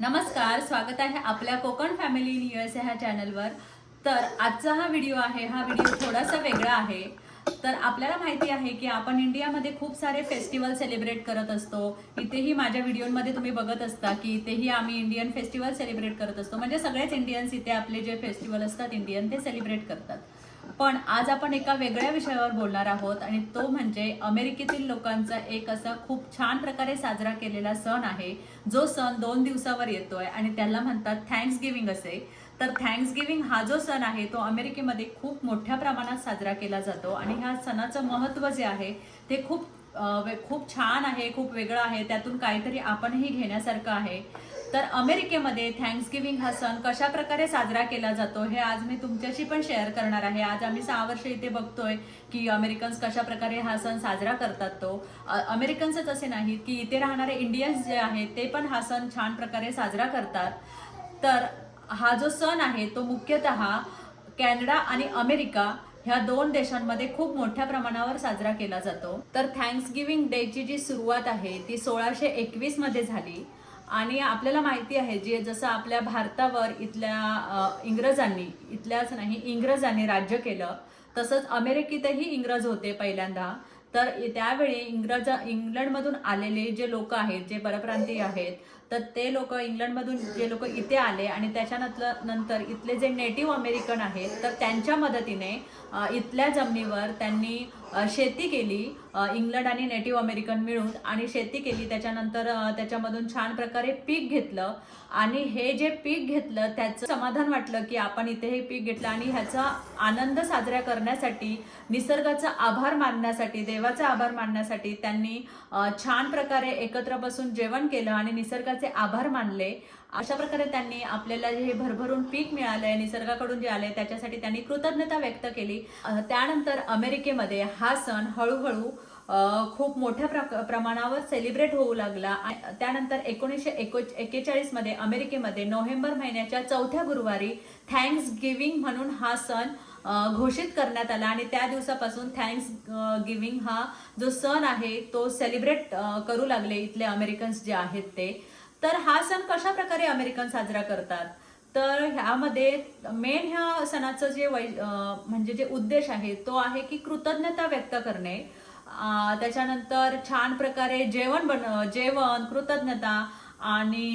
नमस्कार स्वागत आहे आपल्या कोकण फॅमिली इन ह्या चॅनलवर. तर आजचा हा व्हिडिओ आहे हा व्हिडिओ थोडासा वेगळा आहे. तर आपल्याला माहिती आहे की आपण इंडियामध्ये खूप सारे फेस्टिवल सेलिब्रेट करत असतो. इथेही माझ्या व्हिडिओमध्ये तुम्ही बघत असता की इथेही आम्ही इंडियन फेस्टिवल सेलिब्रेट करत असतो. म्हणजे सगळेच इंडियन्स इथे आपले जे फेस्टिवल असतात इंडियन ते सेलिब्रेट करतात. पण आज आपण एका वेगळ्या विषयावर बोलणार आहोत आणि तो म्हणजे अमेरिकेतील लोकांचा एक असा खूप छान प्रकारे साजरा केलेला सण आहे. जो सण दोन दिवसावर येतोय आणि त्याला म्हणतात थँक्स गिव्हिंग असे. तर थँक्स गिव्हिंग हा जो सण आहे तो अमेरिकेमध्ये खूप मोठ्या प्रमाणात साजरा केला जातो आणि ह्या सणाचं महत्त्व जे आहे ते खूप खूप छान आहे खूप वेगळं आहे. त्यातून काहीतरी आपणही घेण्यासारखं आहे. तर अमेरिकेमध्ये थँक्स गिव्हिंग हा सण कशा प्रकारे साजरा केला जातो हे आज मी तुमच्याशी पण शेअर करणार आहे. आज आम्ही सहा वर्ष इथे बघतोय की अमेरिकन्स कशा प्रकारे हा सण साजरा करतात तो. अमेरिकन्सच असे नाहीत की इथे राहणारे इंडियन्स जे आहेत ते पण हा सण छान प्रकारे साजरा करतात. तर हा जो सण आहे तो मुख्यतः कॅनडा आणि अमेरिका ह्या दोन देशांमध्ये खूप मोठ्या प्रमाणावर साजरा केला जातो. तर थँक्स गिव्हिंग डेची जी सुरुवात आहे ती सोळाशे एकवीसमध्ये झाली. आणि आपल्याला माहिती आहे जे जसं आपल्या भारतावर इथल्या इंग्रजांनी इथल्याच नाही इंग्रजांनी राज्य केलं तसंच अमेरिकेतही इंग्रज होते पहिल्यांदा. तर त्यावेळी इंग्रज इंग्लंडमधून आलेले जे लोक आहेत जे परप्रांतीय आहेत तर ते लोक इंग्लंडमधून जे लोक इथे आले आणि त्याच्यानंतर नंतर इथले जे नेटिव्ह अमेरिकन आहेत तर त्यांच्या मदतीने इथल्या जमिनीवर त्यांनी शेती केली इंग्लंड आणि नेटिव्ह अमेरिकन मिळून आणि शेती केली त्याच्यानंतर त्याच्यामधून छान प्रकारे पीक घेतलं. आणि हे जे पीक घेतलं त्याचं समाधान वाटलं की आपण इथे हे पीक घेतलं आणि ह्याचा आनंद साजरा करण्यासाठी निसर्गाचा आभार मानण्यासाठी देवाचा आभार मानण्यासाठी त्यांनी छान प्रकारे एकत्र बसून जेवण केलं आणि निसर्गाचे आभार मानले. अशा प्रकारे त्यांनी आपल्याला जे हे भरभरून पीक मिळालंय निसर्गाकडून जे आलंय त्याच्यासाठी त्यांनी कृतज्ञता व्यक्त केली. त्यानंतर अमेरिकेमध्ये हा सण हळूहळू खूप मोठ्या प्र- प्रमाणावर सेलिब्रेट होऊ लागला. त्यानंतर एकोणीसशे एको एक्केचाळीसमध्ये अमेरिकेमध्ये नोव्हेंबर महिन्याच्या चौथ्या गुरुवारी थँक्स गिव्हिंग म्हणून हा सण घोषित करण्यात आला. आणि त्या दिवसापासून थँक्स गिव्हिंग हा जो सण आहे तो सेलिब्रेट करू लागले इथले अमेरिकन्स जे आहेत ते. तर हा सण कशा प्रकारे अमेरिकन साजरा करतात? तर ह्यामध्ये मेन ह्या सणाचं जे वै म्हणजे जे उद्देश आहे तो आहे की कृतज्ञता व्यक्त करणे. त्याच्यानंतर छान प्रकारे जेवण बन जेवण कृतज्ञता आणि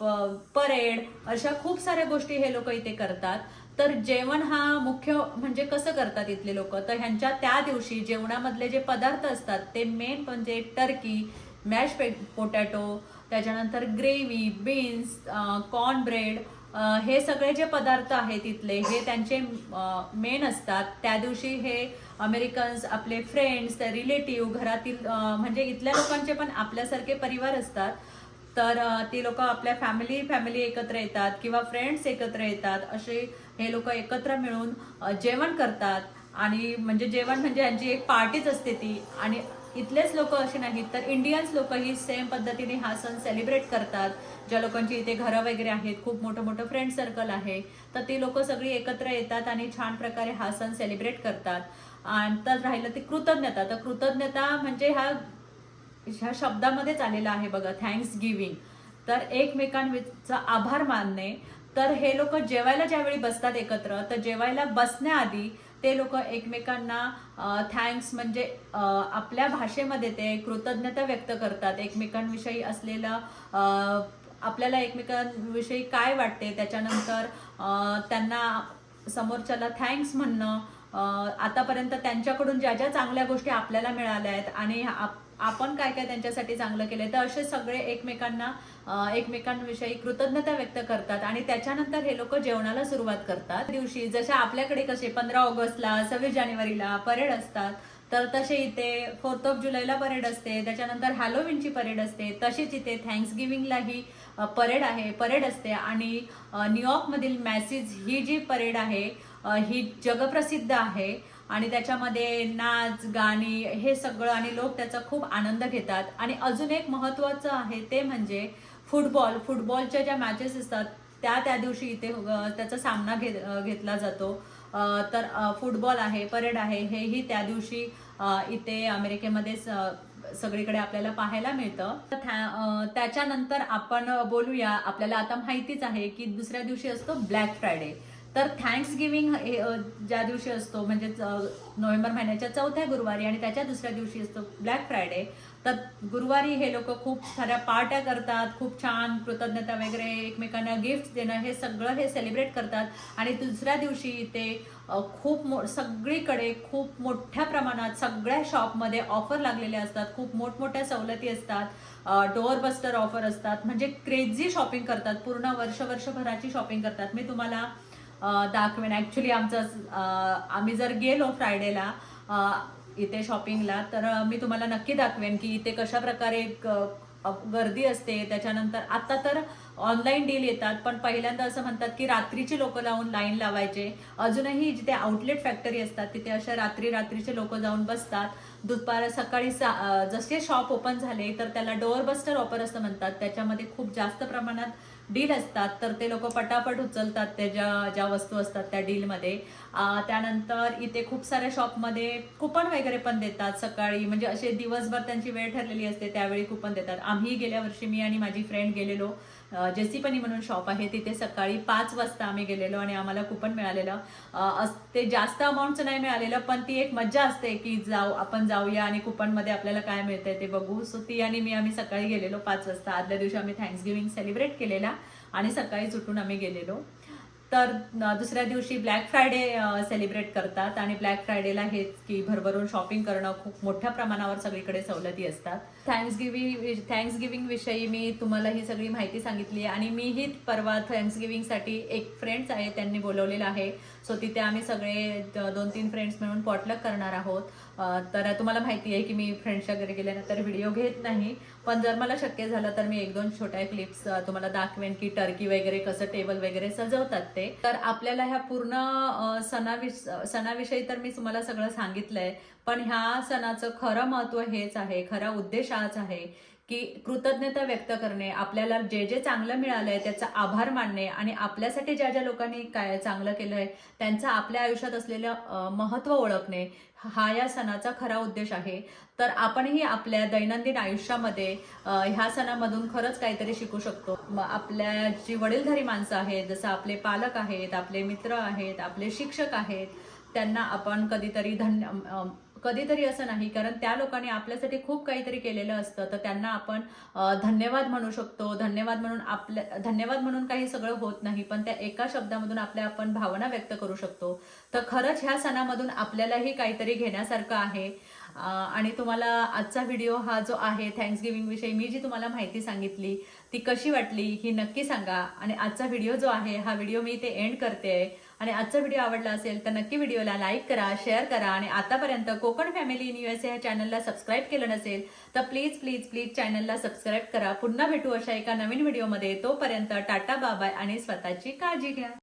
प- परेड अशा खूप साऱ्या गोष्टी हे लोक इथे करतात. तर जेवण हा मुख्य म्हणजे कसं करतात इथले लोक? तर ह्यांच्या त्या दिवशी जेवणामधले जे पदार्थ असतात ते मेन म्हणजे टर्की मॅश पोटॅटो त्याच्यानंतर ग्रेव्ही बीन्स कॉर्न ब्रेड हे सगळे जे पदार्थ आहेत तिथले हे त्यांचे मेन असतात. त्या दिवशी हे अमेरिकन्स आपले फ्रेंड्स रिलेटिव्ह घरातील म्हणजे इथल्या लोकांचे पण आपल्यासारखे परिवार असतात. तर ती लोक आपल्या फॅमिली फॅमिली एकत्र येतात किंवा फ्रेंड्स एकत्र येतात असे हे लोक एकत्र मिळून जेवण करतात. आणि म्हणजे जेवण म्हणजे यांची एक पार्टीच असते ती. आणि इथलेच लोक असे नाहीत तर इंडियन्स लोक ही सेम पद्धतीने हा सण सेलिब्रेट करतात. ज्या लोकांची इथे घरं वगैरे आहेत खूप मोठं मोठं फ्रेंड सर्कल आहे तर ती लोक सगळी एकत्र येतात आणि छान प्रकारे हा सण सेलिब्रेट करतात. आणि तर राहिलं ते कृतज्ञता. तर कृतज्ञता म्हणजे हा ह्या शब्दामध्येच आलेला आहे बघा थँक्स गिविंग तर एकमेकांचा आभार मानणे. तर हे लोक जेवायला ज्यावेळी बसतात एकत्र तर जेवायला बसण्याआधी ते लोक एकमेकांना थँक्स म्हणजे आपल्या भाषेमध्ये ते कृतज्ञता व्यक्त करतात. एकमेकांविषयी असलेलं आपल्याला एकमेकांविषयी काय वाटते त्याच्यानंतर त्यांना समोरच्याला थँक्स म्हणणं आतापर्यंत त्यांच्याकडून ज्या ज्या चांगल्या गोष्टी आपल्याला मिळाल्या आहेत आणि आप- आपण काय काय त्यांच्यासाठी चांगलं केलं तर असे सगळे एकमेकांना एकमेकांविषयी कृतज्ञता व्यक्त करतात आणि त्याच्यानंतर हे लोक जेवणाला सुरुवात करतात. दिवशी जशा आपल्याकडे कसे पंधरा ऑगस्टला सव्वीस जानेवारीला परेड असतात तर तसे इथे फोर्थ ऑफ जुलैला परेड असते त्याच्यानंतर हॅलोविनची परेड असते तशीच इथे थँक्स गिव्हिंगलाही परेड आहे परेड असते आणि न्यूयॉर्कमधील मॅसेज ही जी परेड आहे ही जगप्रसिद्ध आहे. आणि त्याच्यामध्ये नाच गाणी हे सगळं आणि लोक त्याचा खूप आनंद घेतात. आणि अजून एक महत्त्वाचं आहे ते म्हणजे फुटबॉल. फुटबॉलच्या ज्या मॅचेस असतात त्या त्या दिवशी इथे त्याचा सामना घे घेतला जातो. तर फुटबॉल आहे परेड आहे हेही त्या दिवशी इथे अमेरिकेमध्ये सगळीकडे आपल्याला पाहायला मिळतं. तर त्याच्यानंतर आपण बोलूया आपल्याला आता माहितीच आहे की दुसऱ्या दिवशी असतो ब्लॅक फ्रायडे तर थँक्स गिविंग ज्या दिवशी असतो म्हणजेच नोव्हेंबर महिन्याच्या चौथ्या गुरुवारी आणि त्याच्या दुसऱ्या दिवशी असतो ब्लॅक फ्रायडे तर गुरुवारी हे लोक खूप साऱ्या पार्ट्या करतात खूप छान कृतज्ञता वगैरे एकमेकांना गिफ्ट देणं हे सगळं हे सेलिब्रेट करतात. आणि दुसऱ्या दिवशी ते खूप मो सगळीकडे खूप मोठ्या प्रमाणात सगळ्या शॉपमध्ये ऑफर लागलेले असतात. खूप मोठमोठ्या सवलती असतात. डोअर बस्टर ऑफर असतात. म्हणजे क्रेझी शॉपिंग करतात. पूर्ण वर्ष वर्षभराची शॉपिंग करतात. मी तुम्हाला दाखवेन. ॲक्च्युली आमचं आम्ही जर गेलो फ्रायडेला इथे शॉपिंगला तर मी तुम्हाला नक्की दाखवेन की इथे कशा प्रकारे गर्दी असते. त्याच्यानंतर आता तर ऑनलाईन डील येतात पण पहिल्यांदा असं म्हणतात की रात्रीचे लोक लावून लाईन लावायचे. अजूनही जिथे आउटलेट फॅक्टरी असतात तिथे अशा रात्री रात्रीचे लोक जाऊन बसतात. दुपार सकाळी सा जसे शॉप ओपन झाले तर त्याला डोअर बस्टर ऑफर असं म्हणतात. त्याच्यामध्ये खूप जास्त प्रमाणात डील असतात तर ते लोक पटापट उचलतात त्या ज्या ज्या वस्तू असतात त्या डीलमध्ये. त्यानंतर इथे खूप साऱ्या शॉपमध्ये कुपन वगैरे पण देतात सकाळी. म्हणजे असे दिवसभर त्यांची वेळ ठरलेली असते त्यावेळी कुपन देतात. आम्ही गेल्या वर्षी मी आणि माझी फ्रेंड गेलेलो जेसीपनी म्हणून शॉप आहे. तिथे सकाळी पाच वाजता आम्ही गेलेलो आणि आम्हाला कुपन मिळालेलं. अस- ते जास्त अमाऊंटचं नाही मिळालेलं पण ती एक मज्जा असते की जाऊ आपण जाऊया आणि कुपनमध्ये आपल्याला काय मिळतंय ते बघू. सो ती आणि मी आम्ही सकाळी गेलेलो पाच वाजता. आदल्या दिवशी आम्ही थँक्स गिव्हिंग सेलिब्रेट केलेला. आणि सकाळीच उठून आम्ही गेलेलो. तर दुसऱ्या दिवशी ब्लॅक फ्रायडे सेलिब्रेट करतात आणि ब्लॅक फ्रायडेला हेच की भरभरून शॉपिंग करणं खूप मोठ्या प्रमाणावर सगळीकडे सवलती असतात. थँक्स गिविंग थँक्स गिव्हिंग विषयी मी तुम्हाला ही सगळी माहिती सांगितली आणि मीही परवा थँक्स गिविंगसाठी एक फ्रेंड्स आहे त्यांनी बोलवलेलं आहे. सो तिथे आम्ही सगळे दोन तीन फ्रेंड्स मिळून पॉटलक करणार आहोत. तर तुम्हाला माहिती आहे की मी फ्रेंड्सच्या घरी गेल्यानंतर व्हिडिओ घेत नाही. पण जर मला शक्य झालं तर मी एक दोन छोट्या क्लिप्स तुम्हाला दाखवेन की टर्की वगैरे कसं टेबल वगैरे सजवतात वाटते तर आपल्याला ह्या पूर्ण अ, सणाविष सणाविषयी तर मी तुम्हाला सगळं सांगितलंय. पण ह्या सणाचं खरं महत्त्व हेच आहे खरा उद्देश हाच आहे की कृतज्ञता व्यक्त करणे आपल्याला जे जे चांगलं मिळालं आहे त्याचा आभार मानणे आणि आपल्यासाठी ज्या ज्या लोकांनी काय चांगलं केलं आहे त्यांचं आपल्या आयुष्यात असलेलं महत्त्व ओळखणे हा या सणाचा खरा उद्देश आहे. तर आपणही आपल्या दैनंदिन आयुष्यामध्ये ह्या सणामधून खरंच काहीतरी शिकू शकतो. आपल्या जी वडीलधारी माणसं आहेत जसं आपले पालक आहेत आपले मित्र आहेत आपले शिक्षक आहेत त्यांना आपण कधीतरी धन्य कधीतरी असं नाही कारण त्या लोकांनी आपल्यासाठी खूप काहीतरी केलेलं असतं. तर त्यांना आपण धन्यवाद म्हणू शकतो. धन्यवाद म्हणून आपल्या धन्यवाद म्हणून काही सगळं होत नाही पण त्या एका शब्दामधून आपल्या आपण भावना व्यक्त करू शकतो. तर खरंच ह्या सणामधून आपल्यालाही काहीतरी घेण्यासारखं आहे. आणि तुम्हाला आजचा व्हिडिओ हा जो आहे थँक्स गिव्हिंग विषयी मी जी तुम्हाला माहिती सांगितली ती कशी वाटली ही नक्की सांगा. आणि आजचा व्हिडिओ जो आहे हा व्हिडिओ मी इथे एंड करते आणि आजचा व्हिडिओ आवडला असेल तर नक्की व्हिडिओला लाईक करा शेअर करा. आणि आतापर्यंत कोकण फॅमिली इन युएसए ह्या चॅनलला सबस्क्राईब केलं नसेल तर प्लीज प्लीज प्लीज चॅनलला सबस्क्राईब करा. पुन्हा भेटू अशा एका नवीन व्हिडिओमध्ये तोपर्यंत टाटा बाबाय आणि स्वतःची काळजी घ्या.